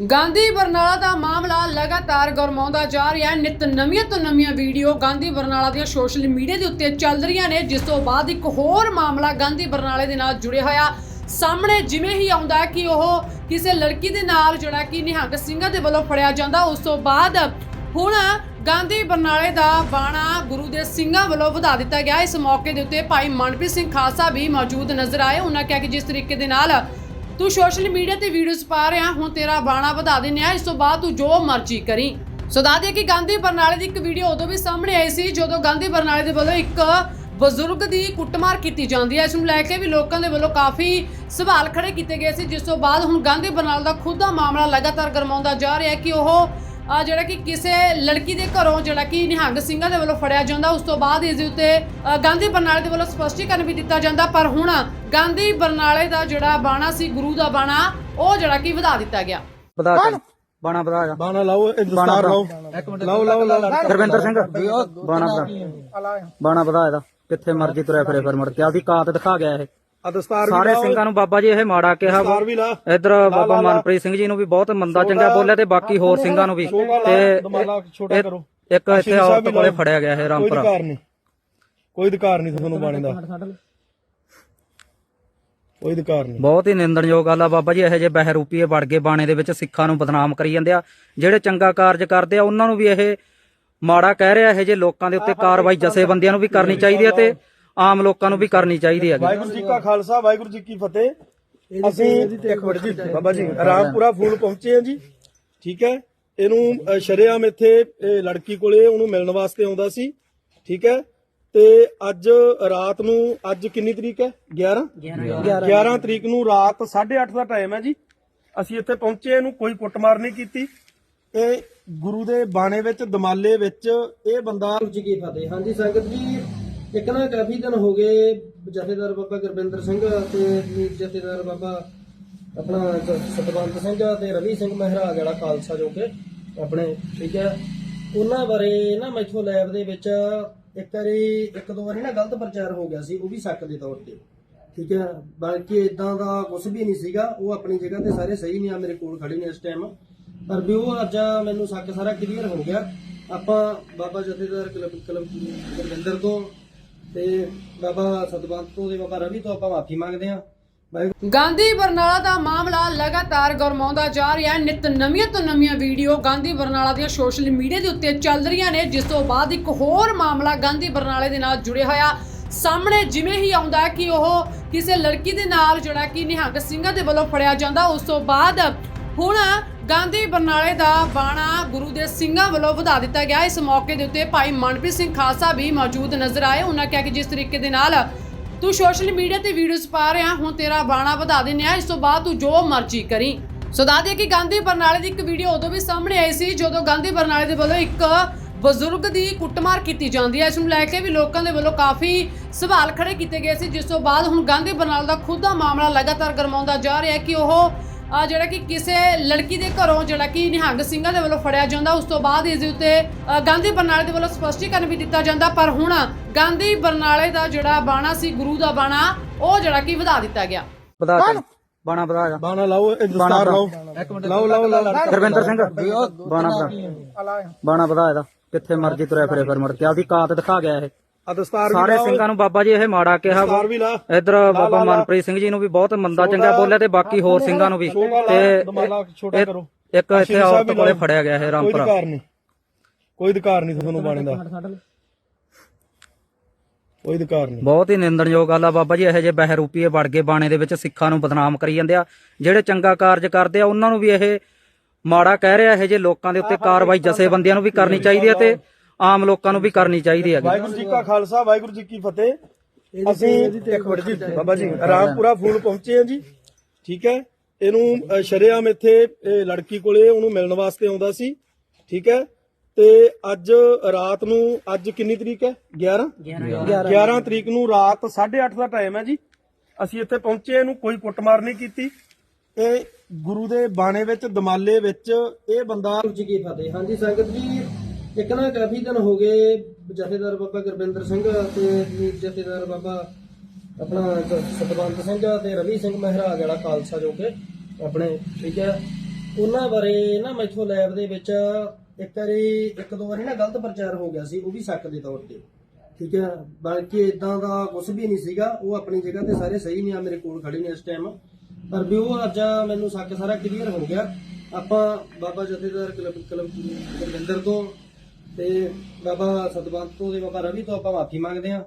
ਗਾਂਧੀ ਬਰਨਾਲਾ ਦਾ ਮਾਮਲਾ ਲਗਾਤਾਰ ਗਰਮਾਉਂਦਾ ਜਾ ਰਿਹਾ ਹੈ। ਨਿਤ ਨਵੀਆਂ ਤੋਂ ਨਵੀਆਂ ਵੀਡੀਓ ਗਾਂਧੀ ਬਰਨਾਲਾ ਦੀਆਂ ਸੋਸ਼ਲ ਮੀਡੀਆ ਦੇ ਉੱਤੇ ਚੱਲ ਰਹੀਆਂ ਨੇ, ਜਿਸ ਤੋਂ ਬਾਅਦ ਇੱਕ ਹੋਰ ਮਾਮਲਾ ਗਾਂਧੀ ਬਰਨਾਲੇ ਦੇ ਨਾਲ ਜੁੜਿਆ ਹੋਇਆ। ਸਾਹਮਣੇ ਜਿਵੇਂ ਹੀ ਆਉਂਦਾ ਕਿ ਉਹ ਕਿਸੇ ਲੜਕੀ ਦੇ ਨਾਲ ਜਿਹੜਾ ਕਿ ਨਿਹੰਗ ਸਿੰਘਾਂ ਦੇ ਵੱਲੋਂ ਫੜਿਆ ਜਾਂਦਾ, ਉਸ ਤੋਂ ਬਾਅਦ ਹੁਣ ਗਾਂਧੀ ਬਰਨਾਲੇ ਦਾ ਬਾਣਾ ਗੁਰੂ ਦੇ ਸਿੰਘਾਂ ਵੱਲੋਂ ਵਧਾ ਦਿੱਤਾ ਗਿਆ। ਇਸ ਮੌਕੇ ਦੇ ਉੱਤੇ ਭਾਈ ਮਨਪ੍ਰੀਤ ਸਿੰਘ ਖਾਲਸਾ ਵੀ ਮੌਜੂਦ ਨਜ਼ਰ ਆਏ। ਉਹਨਾਂ ਕਿਹਾ ਕਿ ਜਿਸ ਤਰੀਕੇ ਦੇ ਨਾਲ ਤੂੰ ਸੋਸ਼ਲ ਮੀਡੀਆ ਤੇ ਵੀਡੀਓਜ਼ ਪਾ ਰਿਹਾ, ਹੁਣ ਤੇਰਾ ਬਾਣਾ ਵਧਾ ਦਿੰਨੇ ਆ, ਇਸ ਤੋਂ ਬਾਅਦ ਤੂੰ ਜੋ ਮਰਜ਼ੀ ਕਰੀ। ਸੋ ਦੱਸ ਦਈਏ ਕਿ ਗਾਂਧੀ ਬਰਨਾਲੇ ਦੀ ਇੱਕ ਵੀਡੀਓ ਉਦੋਂ ਵੀ ਸਾਹਮਣੇ ਆਈ ਸੀ, ਜਦੋਂ ਗਾਂਧੀ ਬਰਨਾਲੇ ਦੇ ਵੱਲੋਂ ਇੱਕ ਬਜ਼ੁਰਗ ਦੀ ਕੁੱਟਮਾਰ ਕੀਤੀ ਜਾਂਦੀ ਹੈ। ਇਸ ਨੂੰ ਲੈ ਕੇ ਵੀ ਲੋਕਾਂ ਦੇ ਵੱਲੋਂ ਕਾਫੀ ਸਵਾਲ ਖੜੇ ਕੀਤੇ ਗਏ ਸੀ, ਜਿਸ ਤੋਂ ਬਾਅਦ ਹੁਣ ਗਾਂਧੀ ਬਰਨਾਲੇ ਦਾ ਖੁਦ ਦਾ ਮਾਮਲਾ ਲਗਾਤਾਰ ਗਰਮਾਉਂਦਾ ਜਾ ਰਿਹਾ ਹੈ ਕਿ ਉਹ ਆ ਜਿਹੜਾ ਕਿ ਕਿਸੇ ਲੜਕੀ ਦੇ ਘਰੋਂ ਜਿਹੜਾ ਕਿ ਨਿਹੰਗ ਸਿੰਘਾਂ ਦੇ ਵੱਲੋਂ ਫੜਿਆ ਜਾਂਦਾ ਉਸ ਤੋਂ ਬਾਅਦ ਇਸ ਦੇ ਉੱਤੇ ਗਾਂਧੀ ਬਰਨਾਲੇ ਦੇ ਵੱਲੋਂ ਸਪਸ਼ਟੀਕਰਨ ਵੀ ਦਿੱਤਾ ਜਾਂਦਾ ਪਰ ਹੁਣ ਗਾਂਧੀ ਬਰਨਾਲੇ ਦਾ ਜਿਹੜਾ ਬਾਣਾ ਸੀ ਗੁਰੂ ਦਾ ਬਾਣਾ ਉਹ ਜਿਹੜਾ ਕਿ ਵਧਾ ਦਿੱਤਾ ਗਿਆ। ਵਧਾ ਕੇ ਬਾਣਾ ਵਧਾ ਜਾ ਬਾਣਾ ਲਾਓ ਇਹ ਦਸਤਾਰ ਲਾਓ। ਲਾਓ ਲਾਓ ਲਾਓ। ਗੁਰਵਿੰਦਰ ਸਿੰਘ ਬਾਣਾ ਵਧਾ ਬਾਣਾ ਵਧਾ ਇਹਦਾ ਕਿੱਥੇ ਮਰਜ਼ੀ ਤੁਰਿਆ ਫਿਰੇ ਫਿਰ ਮੁੜ ਕੇ। ਆਪਦੀ ਕਾਤ ਦਿਖਾ ਗਿਆ ਇਹ। ਆ ਦਸਤਾਰ ਸਾਰੇ ਸਿੰਘਾਂ ਨੂੰ ਬਾਬਾ ਜੀ ਇਹ ਮਾੜਾ ਕਿਹਾ ਦਸਤਾਰ ਵੀ ਲਾ। ਇਧਰ ਬਾਬਾ ਮਨਪ੍ਰੀਤ ਸਿੰਘ ਜੀ ਨੂੰ ਵੀ ਬਹੁਤ ਮੰਦਾ ਚੰਗਾ ਬੋਲਿਆ ਤੇ ਬਾਕੀ ਹੋਰ ਸਿੰਘਾਂ ਨੂੰ ਵੀ। ਤੇ ਛੋਟਾ ਕਰੋ। ਇੱਕ ਇੱਥੇ ਔਰਤ ਕੋਲੇ ਫੜਿਆ ਗਿਆ ਇਹ ਕੋਈ ਰਾਮਪੁਰਾ। ਕੋਈ ਅਧਿਕਾਰ ਨਹੀਂ ਤੁਹਾਨੂੰ ਬਾਣੇ ਦਾ। ਕੋਈ ਅਧਿਕਾਰ ਨਹੀਂ। ਬਹੁਤ ਹੀ ਨਿੰਦਣਯੋਗ ਗੱਲ ਆ ਬਾਬਾ ਜੀ ਇਹੋ ਜਿਹੇ ਬਹਿਰੂਪੀਏ ਵੜ ਕੇ ਬਾਣੇ ਦੇ ਵਿੱਚ ਸਿੱਖਾਂ ਨੂੰ ਬਦਨਾਮ ਕਰੀ ਜਾਂਦੇ ਆ। ਜਿਹੜੇ ਚੰਗਾ ਕਾਰਜ ਕਰਦੇ ਆ ਉਹਨਾਂ ਨੂੰ ਵੀ ਇਹ ਮਾੜਾ ਕਹਿ ਰਿਹਾ ਇਹੋ ਜਿਹੇ ਲੋਕਾਂ ਦੇ ਉੱਤੇ ਕਾਰਵਾਈ ਜਥੇਬੰਦੀਆਂ ਨੂੰ ਵੀ ਕਰਨੀ ਚਾਹੀਦੀ ਹੈ ਤੇ ਆਮ ਲੋਕਾਂ ਨੂੰ ਵੀ ਕਰਨੀ ਚਾਹੀਦੀ ਹੈ ਵਾਹਿਗੁਰੂ ਜੀ ਕਾ ਖਾਲਸਾ ਵਾਹਿਗੁਰੂ ਜੀ ਕੀ ਫਤਿਹ। ਅਸੀਂ ਇੱਕ ਮਿੰਟ ਜੀ ਬਾਬਾ ਜੀ ਰਾਮਪੁਰਾ ਫੂਲ ਪਹੁੰਚੇ ਆ ਜੀ। ਠੀਕ ਹੈ? ਇਹਨੂੰ ਸ਼ਰੇਆਮ ਇੱਥੇ ਇਹ ਲੜਕੀ ਕੋਲੇ ਉਹਨੂੰ ਮਿਲਣ ਵਾਸਤੇ ਆਉਂਦਾ ਸੀ। ਠੀਕ ਹੈ? ਤੇ ਅੱਜ ਰਾਤ ਨੂੰ ਅੱਜ ਕਿੰਨੀ ਤਰੀਕ ਹੈ? 11 11 ਤਰੀਕ ਨੂੰ ਰਾਤ 8:30 ਦਾ ਟਾਈਮ ਹੈ ਜੀ। ਅਸੀਂ ਇੱਥੇ ਪਹੁੰਚੇ ਇਹਨੂੰ ਕੋਈ ਕੁੱਟਮਾਰ ਨਹੀਂ ਕੀਤੀ। ਇਹ ਗੁਰੂ ਦੇ ਬਾਣੇ ਵਿੱਚ ਦਮਾਲੇ ਵਿੱਚ ਇਹ ਬੰਦਾ ਜੀ ਕੀ ਫਤਿਹ। ਹਾਂਜੀ ਸੰਗਤ ਜੀ ਇੱਕ ਨਾ ਕਾਫੀ ਦਿਨ ਹੋ ਗਏ ਜਥੇਦਾਰ ਬਾਬਾ ਗੁਰਬਿੰਦਰ ਸਿੰਘ ਤੇ ਜਥੇਦਾਰ ਬਾਬਾ ਆਪਣਾ ਸਤਵੰਤ ਸਿੰਘ ਤੇ ਰਵੀ ਸਿੰਘ ਮਹਿਰਾ ਜਿਹੜਾ ਖਾਲਸਾ ਜੋ ਕਿ ਆਪਣੇ, ਠੀਕ ਹੈ। ਉਹਨਾਂ ਬਾਰੇ ਨਾ ਮੈਥੋਂ ਲੈਬ ਦੇ ਵਿੱਚ ਇੱਕ ਵਾਰੀ, ਇੱਕ ਦੋ ਵਾਰੀ ਨਾ ਗਲਤ ਪ੍ਰਚਾਰ ਹੋ ਗਿਆ ਸੀ, ਉਹ ਵੀ ਸ਼ੱਕ ਦੇ ਤੌਰ ਤੇ। ਠੀਕ ਹੈ ਬਾਕੀ ਇਦਾਂ ਦਾ ਕੁਝ ਵੀ ਨਹੀਂ ਸੀਗਾ, ਉਹ ਆਪਣੀ ਜਗ੍ਹਾ ਤੇ ਸਾਰੇ ਸਹੀ ਨੇ, ਆ ਮੇਰੇ ਕੋਲ ਖੜੇ ਨੇ ਇਸ ਟਾਈਮ ਪਰ ਵੀ ਉਹ ਅੱਜ ਮੈਨੂੰ ਸ਼ੱਕ ਸਾਰਾ ਕਲੀਅਰ ਹੋ ਗਿਆ। ਆਪਾਂ ਬਾਬਾ ਜਥੇਦਾਰ ਕਲਬ ਕਲਬ ਗੁਰਵਿੰਦਰ ਤੋਂ ਤੇ ਬਾਬਾ ਸਤਵੰਤ ਤੋਂ ਤੇ ਬਾਬਾ ਰਵੀ ਤੋਂ ਆਪਾਂ ਮਾਫੀ ਮੰਗਦੇ ਹਾਂ। ਗਾਂਧੀ ਬਰਨਾਲਾ ਦਾ ਮਾਮਲਾ ਲਗਾਤਾਰ ਗਰਮਾਉਂਦਾ ਜਾ ਰਿਹਾ ਹੈ। ਨਿਤ ਨਵੀਆਂ ਤੋਂ ਨਵੀਆਂ ਵੀਡੀਓ ਗਾਂਧੀ ਬਰਨਾਲਾ ਦੀਆਂ ਸੋਸ਼ਲ ਮੀਡੀਆ ਦੇ ਉੱਤੇ ਚੱਲ ਰਹੀਆਂ ਨੇ। ਜਿਸ ਤੋਂ ਬਾਅਦ ਇੱਕ ਹੋਰ ਮਾਮਲਾ ਗਾਂਧੀ ਬਰਨਾਲੇ ਦੇ ਨਾਲ ਜੁੜਿਆ ਹੋਇਆ ਸਾਹਮਣੇ ਜਿਵੇਂ ਹੀ ਆਉਂਦਾ ਕਿ ਉਹ ਕਿਸੇ ਲੜਕੀ ਦੇ ਨਾਲ ਜਿਹੜਾ ਕਿ ਨਿਹੰਗ ਸਿੰਘਾਂ ਦੇ ਵੱਲੋਂ ਫੜਿਆ ਜਾਂਦਾ, ਉਸ ਤੋਂ ਬਾਅਦ ਹੁਣ ਗਾਂਧੀ ਬਰਨਾਲੇ ਦਾ ਬਾਣਾ ਗੁਰੂ ਦੇ ਸਿੰਘਾਂ ਵੱਲੋਂ ਵਧਾ ਦਿੱਤਾ ਗਿਆ। ਇਸ ਮੌਕੇ ਦੇ ਉੱਤੇ ਭਾਈ ਮਨਪ੍ਰੀਤ ਸਿੰਘ ਖਾਲਸਾ ਵੀ ਮੌਜੂਦ ਨਜ਼ਰ ਆਏ। ਉਹਨਾਂ ਕਿਹਾ ਕਿ ਜਿਸ ਤਰੀਕੇ ਦੇ ਨਾਲ ਤੂੰ ਸੋਸ਼ਲ ਮੀਡੀਆ ਤੇ ਵੀਡੀਓਜ਼ ਪਾ ਰਿਹਾ, ਹੁਣ ਤੇਰਾ ਬਾਣਾ ਵਧਾ ਦਿੰਨੇ ਆ। ਇਸ ਤੋਂ ਬਾਅਦ ਤੂੰ ਜੋ ਮਰਜ਼ੀ ਕਰੀ। ਸੋ ਦੱਸ ਕਿ ਗਾਂਧੀ ਬਰਨਾਲੇ ਦੀ ਇੱਕ ਵੀਡੀਓ ਉਦੋਂ ਵੀ ਸਾਹਮਣੇ ਆਈ ਸੀ, ਜਦੋਂ ਗਾਂਧੀ ਬਰਨਾਲੇ ਦੇ ਵੱਲੋਂ ਇੱਕ ਬਜ਼ੁਰਗ ਦੀ ਕੁੱਟਮਾਰ ਕੀਤੀ ਜਾਂਦੀ ਹੈ। ਇਸ ਨੂੰ ਲੈ ਕੇ ਵੀ ਲੋਕਾਂ ਦੇ ਵੱਲੋਂ ਕਾਫੀ ਸਵਾਲ ਖੜੇ ਕੀਤੇ ਗਏ ਸੀ। ਜਿਸ ਤੋਂ ਬਾਅਦ ਹੁਣ ਗਾਂਧੀ ਬਰਨਾਲੇ ਦਾ ਖੁਦ ਦਾ ਮਾਮਲਾ ਲਗਾਤਾਰ ਗਰਮਾਉਂਦਾ ਜਾ ਰਿਹਾ ਹੈ ਕਿ ਉਹ ਆ ਜਿਹੜਾ ਕਿ ਕਿਸੇ ਲੜਕੀ ਦੇ ਘਰੋਂ ਜਿਹੜਾ ਕਿ ਨਿਹੰਗ ਸਿੰਘਾਂ ਦੇ ਵੱਲੋਂ ਫੜਿਆ ਜਾਂਦਾ ਉਸ ਤੋਂ ਬਾਅਦ ਇਸ ਦੇ ਉੱਤੇ ਗਾਂਧੀ ਬਰਨਾਲੇ ਦੇ ਵੱਲੋਂ ਸਪਸ਼ਟੀਕਰਨ ਵੀ ਦਿੱਤਾ ਜਾਂਦਾ ਪਰ ਹੁਣ ਗਾਂਧੀ ਬਰਨਾਲੇ ਦਾ ਜਿਹੜਾ ਬਾਣਾ ਸੀ ਗੁਰੂ ਦਾ ਬਾਣਾ ਉਹ ਜਿਹੜਾ ਕਿ ਵਧਾ ਦਿੱਤਾ ਗਿਆ। ਵਧਾ ਕੇ ਬਾਣਾ ਵਧਾ ਜਾ ਬਾਣਾ ਲਾਓ ਇਹ ਦਸਤਾਰ ਲਾਓ। ਲਾਓ ਲਾਓ ਲਾਓ ਗੁਰਵਿੰਦਰ ਸਿੰਘ ਬਾਣਾ ਵਧਾ ਬਾਣਾ ਵਧਾ ਇਹਦਾ ਕਿੱਥੇ ਮਰਜ਼ੀ ਤੁਰਿਆ ਫਿਰੇ ਫਿਰ ਮੁੜ ਕੇ। ਆਪਦੀ ਕਾਤ ਦਿਖਾ ਗਿਆ ਇਹ। ਆ ਦਸਤਾਰ ਵੀ ਸਾਰੇ ਲਾਓ। ਸਿੰਘਾਂ ਨੂੰ ਬਾਬਾ ਜੀ ਇਹ ਮਾੜਾ ਕਿਹਾ ਦਸਤਾਰ ਵੀ ਲਾ। ਇਧਰ ਬਾਬਾ ਮਨਪ੍ਰੀਤ ਸਿੰਘ ਜੀ ਨੂੰ ਵੀ ਬਹੁਤ ਮੰਦਾ ਚੰਗਾ ਬੋਲਿਆ ਤੇ ਬਾਕੀ ਹੋਰ ਸਿੰਘਾਂ ਨੂੰ ਵੀ। ਦਮਾਲਾ ਛੋਟਾ ਕਰੋ। ਇੱਕ ਇੱਥੇ ਔਰਤ ਕੋਲੇ ਫੜਿਆ ਗਿਆ ਕੋਈ ਰਾਮਪੁਰਾ। ਅਧਿਕਾਰ ਨਹੀਂ। ਕੋਈ ਅਧਿਕਾਰ ਨਹੀਂ ਤੁਹਾਨੂੰ ਬਾਣੇ ਦਾ। ਕੋਈ ਅਧਿਕਾਰ ਨਹੀਂ। ਬਹੁਤ ਹੀ ਨਿੰਦਣਯੋਗ ਗੱਲ ਆ ਬਾਬਾ ਜੀ ਇਹੋ ਜਿਹੇ ਬਹਿਰੂਪੀਏ ਵੜ ਕੇ ਬਾਣੇ ਦੇ ਵਿੱਚ ਸਿੱਖਾਂ ਨੂੰ ਬਦਨਾਮ ਕਰੀ ਜਾਂਦੇ ਆ। ਜਿਹੜੇ ਚੰਗਾ ਕਾਰਜ ਕਰਦੇ ਆ ਉਹਨਾਂ ਨੂੰ ਵੀ ਇਹ ਮਾੜਾ ਕਹਿ ਰਿਹਾ ਇਹੋ ਜਿਹੇ ਲੋਕਾਂ ਦੇ ਉੱਤੇ ਕਾਰਵਾਈ ਜਥੇਬੰਦੀਆਂ ਨੂੰ ਵੀ ਕਰਨੀ ਚਾਹੀਦੀ ਹੈ ਤੇ ਆਮ ਲੋਕਾਂ ਨੂੰ ਵੀ ਕਰਨੀ ਚਾਹੀਦੀ ਹੈ ਵਾਹਿਗੁਰੂ ਜੀ ਕਾ ਖਾਲਸਾ ਵਾਹਿਗੁਰੂ ਜੀ ਕੀ ਫਤਿਹ। ਅਸੀਂ ਇੱਕ ਮਿੰਟ ਜੀ ਬਾਬਾ ਜੀ ਰਾਮਪੁਰਾ ਫੂਲ ਪਹੁੰਚੇ ਆ ਜੀ। ਠੀਕ ਹੈ? ਇਹਨੂੰ ਸ਼ਰੇਆਮ ਇੱਥੇ ਇਹ ਲੜਕੀ ਕੋਲੇ ਉਹਨੂੰ ਮਿਲਣ ਵਾਸਤੇ ਆਉਂਦਾ ਸੀ। ਠੀਕ ਹੈ? ਤੇ ਅੱਜ ਰਾਤ ਨੂੰ ਅੱਜ ਕਿੰਨੀ ਤਰੀਕ ਹੈ? 11 11 ਤਰੀਕ ਨੂੰ ਰਾਤ 8:30 ਦਾ ਟਾਈਮ ਹੈ ਜੀ। ਅਸੀਂ ਇੱਥੇ ਪਹੁੰਚੇ ਇਹਨੂੰ ਕੋਈ ਕੁੱਟਮਾਰ ਨਹੀਂ ਕੀਤੀ। ਇਹ ਗੁਰੂ ਦੇ ਬਾਣੇ ਵਿੱਚ ਦਮਾਲੇ ਵਿੱਚ ਇਹ ਬੰਦਾ ਜੀ ਕੀ ਫਤਿਹ। ਹਾਂਜੀ ਸੰਗਤ ਜੀ ਇੱਕ ਨਾ ਕਾਫੀ ਦਿਨ ਹੋ ਗਏ ਜਥੇਦਾਰ ਬਾਬਾ ਗੁਰਬਿੰਦਰ ਸਿੰਘ ਤੇ ਜਥੇਦਾਰ ਬਾਬਾ ਆਪਣਾ ਸਤਵੰਤ ਸਿੰਘ ਤੇ ਰਵੀ ਸਿੰਘ ਮਹਿਰਾ ਜਿਹੜਾ ਖਾਲਸਾ ਜੋ ਕਿ ਆਪਣੇ, ਠੀਕ ਹੈ। ਉਹਨਾਂ ਬਾਰੇ ਨਾ ਮੈਥੋਂ ਲੈਬ ਦੇ ਵਿੱਚ ਇੱਕ ਵਾਰੀ, ਇੱਕ ਦੋ ਵਾਰੀ ਨਾ ਗਲਤ ਪ੍ਰਚਾਰ ਹੋ ਗਿਆ ਸੀ, ਉਹ ਵੀ ਸ਼ੱਕ ਦੇ ਤੌਰ ਤੇ, ਠੀਕ ਹੈ। ਬਾਕੀ ਇਦਾਂ ਦਾ ਕੁਝ ਵੀ ਨਹੀਂ ਸੀਗਾ, ਉਹ ਆਪਣੀ ਜਗ੍ਹਾ ਤੇ ਸਾਰੇ ਸਹੀ ਨੇ, ਆ ਮੇਰੇ ਕੋਲ ਖੜੇ ਨੇ ਇਸ ਟਾਈਮ ਪਰ ਵੀ ਉਹ ਅੱਜ ਮੈਨੂੰ ਸ਼ੱਕ ਸਾਰਾ ਕਲੀਅਰ ਹੋ ਗਿਆ। ਆਪਾਂ ਬਾਬਾ ਜਥੇਦਾਰ ਕਲਬ ਕਲਬ ਗੁਰਵਿੰਦਰ ਤੋਂ ਤੇ ਬਾਬਾ ਸਤਵੰਤ ਤੋਂ ਤੇ ਬਾਬਾ ਰਵੀ ਤੋਂ ਆਪਾਂ ਮਾਫੀ ਮੰਗਦੇ ਹਾਂ।